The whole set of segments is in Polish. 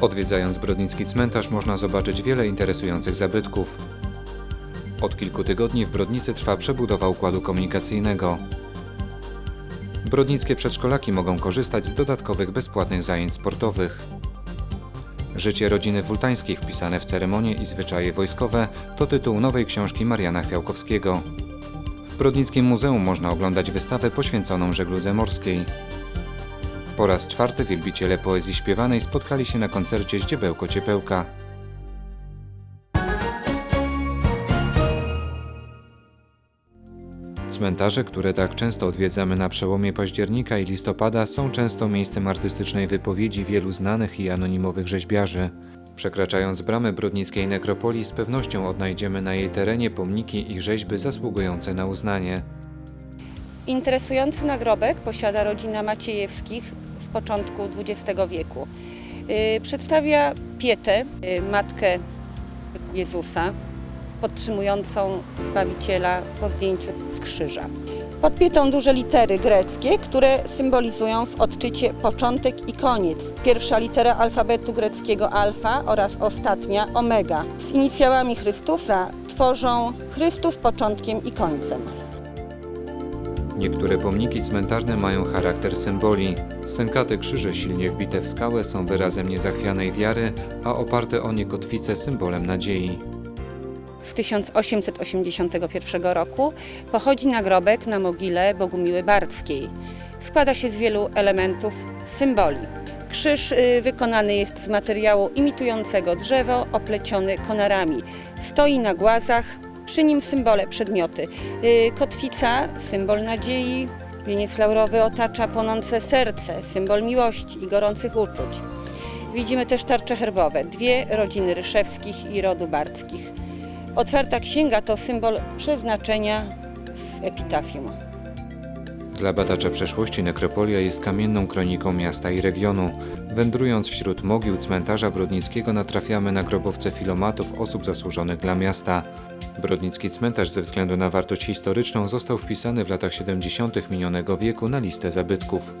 Odwiedzając Brodnicki Cmentarz można zobaczyć wiele interesujących zabytków. Od kilku tygodni w Brodnicy trwa przebudowa układu komunikacyjnego. Brodnickie przedszkolaki mogą korzystać z dodatkowych bezpłatnych zajęć sportowych. Życie rodziny Wultańskich wpisane w ceremonie i zwyczaje wojskowe to tytuł nowej książki Mariana Chwiałkowskiego. W Brodnickim Muzeum można oglądać wystawę poświęconą żegludze morskiej. Po raz czwarty wielbiciele poezji śpiewanej spotkali się na koncercie Zdziebełko Ciepełka. Cmentarze, które tak często odwiedzamy na przełomie października i listopada, są często miejscem artystycznej wypowiedzi wielu znanych i anonimowych rzeźbiarzy. Przekraczając bramy brodnickiej nekropolii, z pewnością odnajdziemy na jej terenie pomniki i rzeźby zasługujące na uznanie. Interesujący nagrobek posiada rodzina Maciejewskich początku XX wieku. Yy, Przedstawia Pietę, yy, matkę Jezusa, podtrzymującą Zbawiciela po zdjęciu z krzyża. Pod Pietą duże litery greckie, które symbolizują w odczycie początek i koniec. Pierwsza litera alfabetu greckiego alfa oraz ostatnia omega. Z inicjałami Chrystusa tworzą Chrystus początkiem i końcem. Niektóre pomniki cmentarne mają charakter symboli. Sękate krzyże silnie wbite w skałę są wyrazem niezachwianej wiary, a oparte o nie kotwice symbolem nadziei. Z 1881 roku pochodzi nagrobek na mogile Bogumiły Bardzkiej. Składa się z wielu elementów symboli. Krzyż y, wykonany jest z materiału imitującego drzewo, opleciony konarami. Stoi na głazach, przy nim symbole, przedmioty. Y, Kotwica, symbol nadziei, wieniec laurowy otacza płonące serce, symbol miłości i gorących uczuć. Widzimy też tarcze herbowe, dwie rodziny Ryszewskich i rodu Bardzkich. Otwarta księga to symbol przeznaczenia z epitafium. Dla badacza przeszłości nekropolia jest kamienną kroniką miasta i regionu. Wędrując wśród mogił cmentarza brodnickiego natrafiamy na grobowce filomatów osób zasłużonych dla miasta. Brodnicki cmentarz ze względu na wartość historyczną został wpisany w latach 70. minionego wieku na listę zabytków.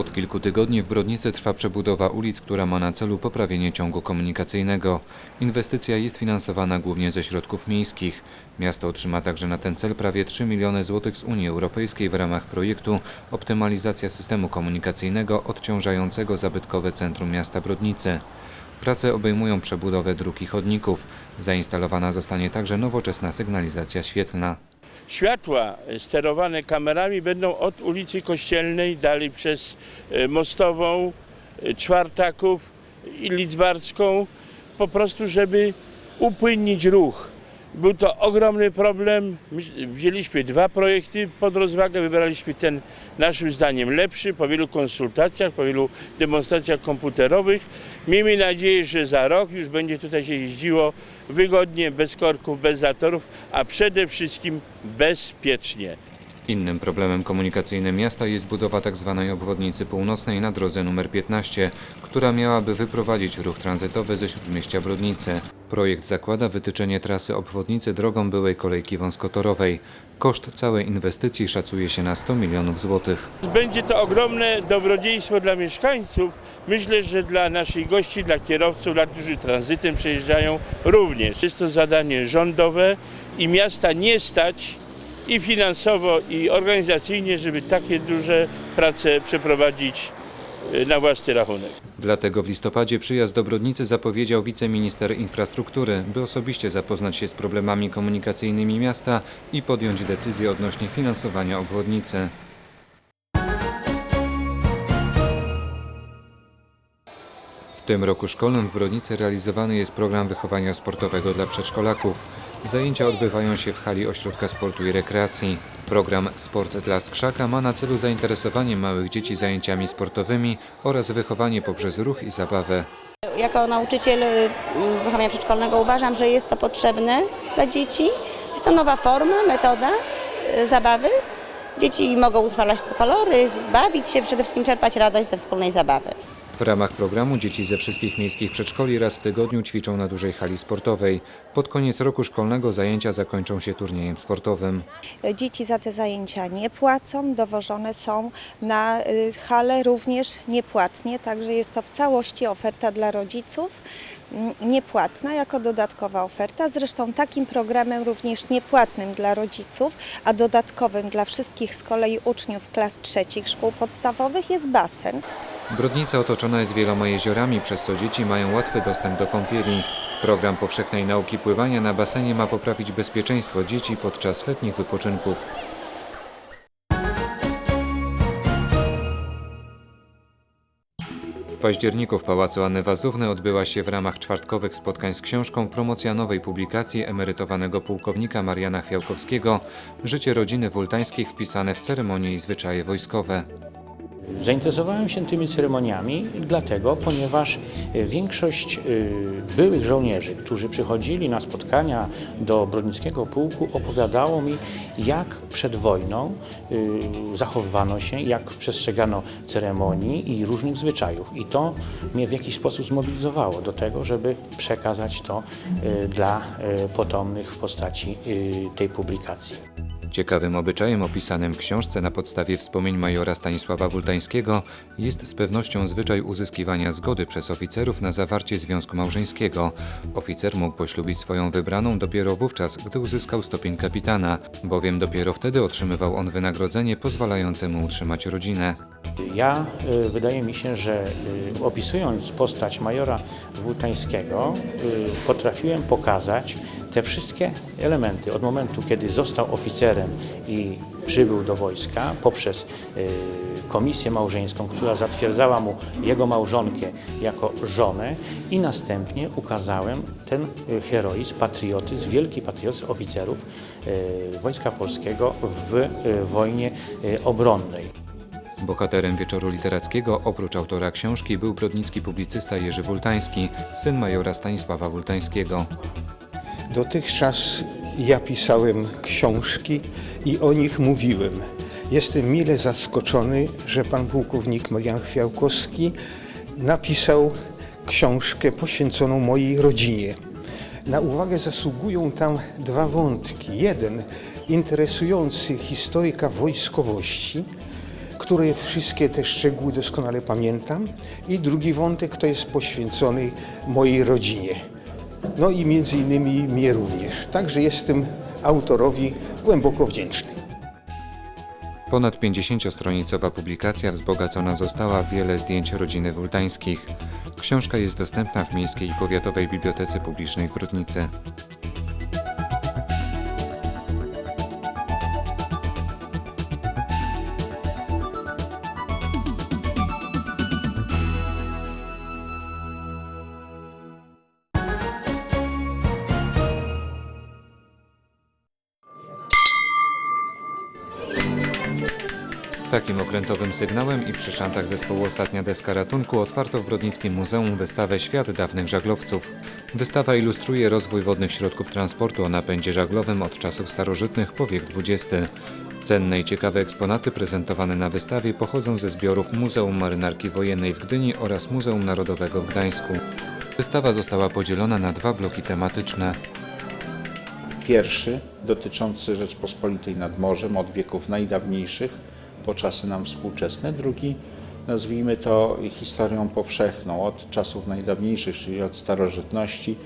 Od kilku tygodni w Brodnicy trwa przebudowa ulic, która ma na celu poprawienie ciągu komunikacyjnego. Inwestycja jest finansowana głównie ze środków miejskich. Miasto otrzyma także na ten cel prawie 3 miliony złotych z Unii Europejskiej w ramach projektu Optymalizacja systemu komunikacyjnego odciążającego zabytkowe centrum miasta Brodnicy. Prace obejmują przebudowę dróg i chodników. Zainstalowana zostanie także nowoczesna sygnalizacja świetlna. Światła sterowane kamerami będą od ulicy Kościelnej, dalej przez e, Mostową, e, Czwartaków i Lidzbarską, po prostu żeby upłynnić ruch. Był to ogromny problem. Wzięliśmy dwa projekty pod rozwagę, wybraliśmy ten naszym zdaniem lepszy po wielu konsultacjach, po wielu demonstracjach komputerowych. Miejmy nadzieję, że za rok już będzie tutaj się jeździło wygodnie, bez korków, bez zatorów, a przede wszystkim bezpiecznie. Innym problemem komunikacyjnym miasta jest budowa tzw. obwodnicy północnej na drodze nr 15, która miałaby wyprowadzić ruch tranzytowy ze śródmieścia Brodnicy. Projekt zakłada wytyczenie trasy obwodnicy drogą byłej kolejki wąskotorowej. Koszt całej inwestycji szacuje się na 100 milionów złotych. Będzie to ogromne dobrodziejstwo dla mieszkańców. Myślę, że dla naszych gości, dla kierowców, dla którzy tranzytem przejeżdżają również. Jest to zadanie rządowe i miasta nie stać i finansowo, i organizacyjnie, żeby takie duże prace przeprowadzić na własny rachunek. Dlatego w listopadzie przyjazd do Brodnicy zapowiedział wiceminister infrastruktury, by osobiście zapoznać się z problemami komunikacyjnymi miasta i podjąć decyzję odnośnie finansowania obwodnicy. W tym roku szkolnym w Brodnicy realizowany jest program wychowania sportowego dla przedszkolaków. Zajęcia odbywają się w hali Ośrodka Sportu i Rekreacji. Program Sport dla Skrzaka ma na celu zainteresowanie małych dzieci zajęciami sportowymi oraz wychowanie poprzez ruch i zabawę. Jako nauczyciel y, wychowania przedszkolnego uważam, że jest to potrzebne dla dzieci. Jest to nowa forma, metoda y, zabawy. Dzieci mogą utrwalać kolory, bawić się, przede wszystkim czerpać radość ze wspólnej zabawy. W ramach programu dzieci ze wszystkich miejskich przedszkoli raz w tygodniu ćwiczą na dużej hali sportowej. Pod koniec roku szkolnego zajęcia zakończą się turniejem sportowym. Dzieci za te zajęcia nie płacą, dowożone są na y, halę również niepłatnie, także jest to w całości oferta dla rodziców, mm, niepłatna jako dodatkowa oferta. Zresztą takim programem również niepłatnym dla rodziców, a dodatkowym dla wszystkich z kolei uczniów klas trzecich szkół podstawowych jest basen. Brodnica otoczona jest wieloma jeziorami, przez co dzieci mają łatwy dostęp do kąpieli. Program powszechnej nauki pływania na basenie ma poprawić bezpieczeństwo dzieci podczas letnich wypoczynków. W październiku w Pałacu Anny Wazówny odbyła się w ramach czwartkowych spotkań z książką promocja nowej publikacji emerytowanego pułkownika Mariana Chwiałkowskiego Życie rodziny Wultańskich wpisane w ceremonie i zwyczaje wojskowe. Zainteresowałem się tymi ceremoniami dlatego, ponieważ e, większość e, byłych żołnierzy, którzy przychodzili na spotkania do Brodnickiego Pułku, opowiadało mi, jak przed wojną e, zachowywano się, jak przestrzegano ceremonii i różnych zwyczajów. I to mnie w jakiś sposób zmobilizowało do tego, żeby przekazać to dla potomnych w postaci tej publikacji. Ciekawym obyczajem opisanym w książce na podstawie wspomnień majora Stanisława Wultańskiego jest z pewnością zwyczaj uzyskiwania zgody przez oficerów na zawarcie związku małżeńskiego. Oficer mógł poślubić swoją wybraną dopiero wówczas, gdy uzyskał stopień kapitana, bowiem dopiero wtedy otrzymywał on wynagrodzenie pozwalające mu utrzymać rodzinę. Ja, y, wydaje mi się, że y, opisując postać majora Wultańskiego, y, potrafiłem pokazać te wszystkie elementy od momentu, kiedy został oficerem i przybył do wojska poprzez komisję małżeńską, która zatwierdzała mu jego małżonkę jako żonę i następnie ukazałem ten heroizm, patriotyzm, wielki patriotyzm oficerów Wojska Polskiego w wojnie obronnej. Bohaterem wieczoru literackiego, oprócz autora książki, był brodnicki publicysta Jerzy Wultański, syn majora Stanisława Wultańskiego. Dotychczas ja pisałem książki i o nich mówiłem. Jestem mile zaskoczony, że pan pułkownik Marian Chwiałkowski napisał książkę poświęconą mojej rodzinie. Na uwagę zasługują tam dwa wątki. Jeden interesujący historyka wojskowości, które wszystkie te szczegóły doskonale pamiętam. I drugi wątek to jest poświęcony mojej rodzinie. No i między innymi mnie również. Także jestem autorowi głęboko wdzięczny. Ponad 50-stronicowa publikacja wzbogacona została wiele zdjęć rodziny Wultańskich. Książka jest dostępna w Miejskiej i Powiatowej Bibliotece Publicznej w Brodnicy. Takim okrętowym sygnałem i przy szantach zespołu Ostatnia Deska Ratunku otwarto w Brodnickim Muzeum wystawę Świat dawnych żaglowców. Wystawa ilustruje rozwój wodnych środków transportu o napędzie żaglowym od czasów starożytnych po wiek XX. Cenne i ciekawe eksponaty prezentowane na wystawie pochodzą ze zbiorów Muzeum Marynarki Wojennej w Gdyni oraz Muzeum Narodowego w Gdańsku. Wystawa została podzielona na dwa bloki tematyczne. Pierwszy dotyczący Rzeczpospolitej nad morzem od wieków najdawniejszych po czasy nam współczesne. Drugi, nazwijmy to historią powszechną od czasów najdawniejszych, czyli od starożytności,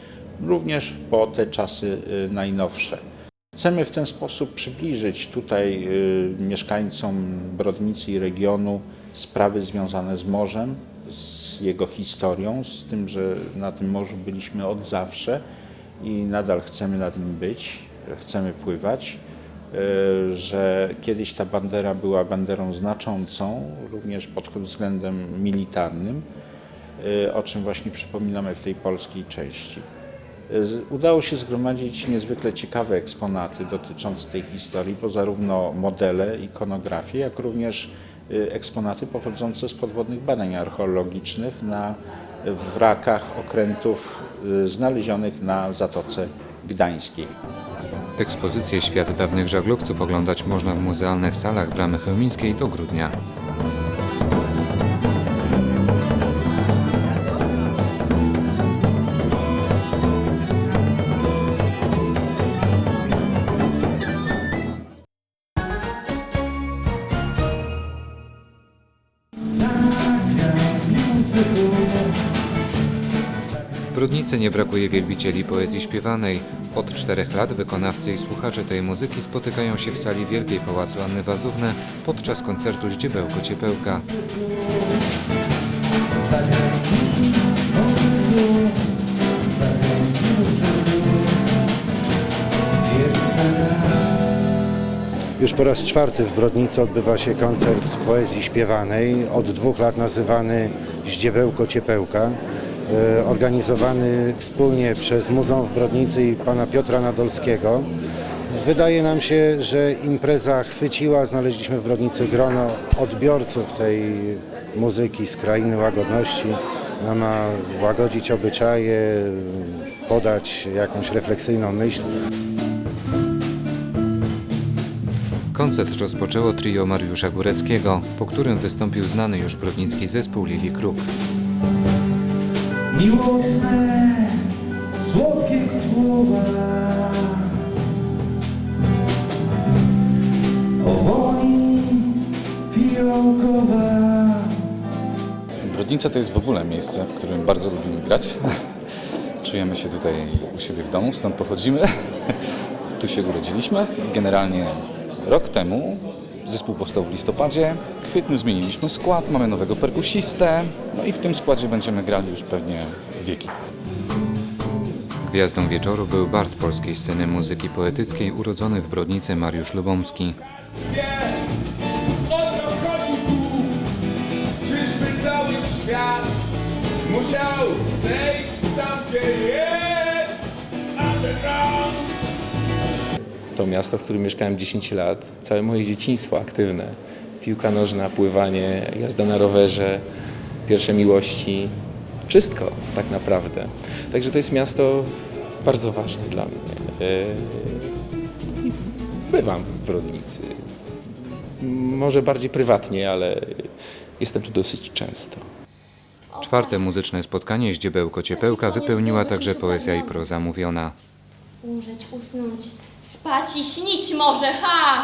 również po te czasy y, najnowsze. Chcemy w ten sposób przybliżyć tutaj y, mieszkańcom Brodnicy i regionu sprawy związane z morzem, z jego historią, z tym, że na tym morzu byliśmy od zawsze i nadal chcemy na nim być, chcemy pływać, że kiedyś ta bandera była banderą znaczącą, również pod względem militarnym, y, o czym właśnie przypominamy w tej polskiej części. Z- Udało się zgromadzić niezwykle ciekawe eksponaty dotyczące tej historii, bo zarówno modele, ikonografię, jak również eksponaty pochodzące z podwodnych badań archeologicznych na wrakach okrętów znalezionych na Zatoce Gdańskiej. Ekspozycję Świat dawnych żaglowców oglądać można w muzealnych salach Bramy Chełmińskiej do grudnia. Brodnicy nie brakuje wielbicieli poezji śpiewanej. Od czterech lat wykonawcy i słuchacze tej muzyki spotykają się w sali Wielkiej Pałacu Anny Wazówne podczas koncertu Ździebełko Ciepełka. Już po raz czwarty w Brodnicy odbywa się koncert poezji śpiewanej, od dwóch lat nazywany Ździebełko Ciepełka, organizowany wspólnie przez Muzeum w Brodnicy i pana Piotra Nadolskiego. Wydaje nam się, że impreza chwyciła, znaleźliśmy w Brodnicy grono odbiorców tej muzyki z krainy łagodności. Ona ma łagodzić obyczaje, podać jakąś refleksyjną myśl. Koncert rozpoczęło trio Mariusza Góreckiego, po którym wystąpił znany już brodnicki zespół Lili Kruk. Miłosne, słodkie słowa O woni fiołkowa Brodnica to jest w ogóle miejsce, w którym bardzo lubimy grać. Czujemy się tutaj u siebie w domu, stąd pochodzimy. Tu się urodziliśmy. Generalnie rok temu zespół powstał w listopadzie. W kwietniu zmieniliśmy skład, mamy nowego perkusistę. No i w tym składzie będziemy grali już pewnie wieki. Gwiazdą wieczoru był bard polskiej sceny muzyki poetyckiej urodzony w Brodnicy Mariusz Lubomski. Musiał zejść tam, gdzie jest? A ten To miasto, w którym mieszkałem 10 lat, całe moje dzieciństwo aktywne. Piłka nożna, pływanie, jazda na rowerze, pierwsze miłości. Wszystko tak naprawdę. Także to jest miasto bardzo ważne dla mnie. Yy, Bywam w Brodnicy. Może bardziej prywatnie, ale jestem tu dosyć często. Czwarte muzyczne spotkanie Ździebełko Ciepełka wypełniła także poezja i proza mówiona. Umrzeć, usnąć, spać i śnić może, ha!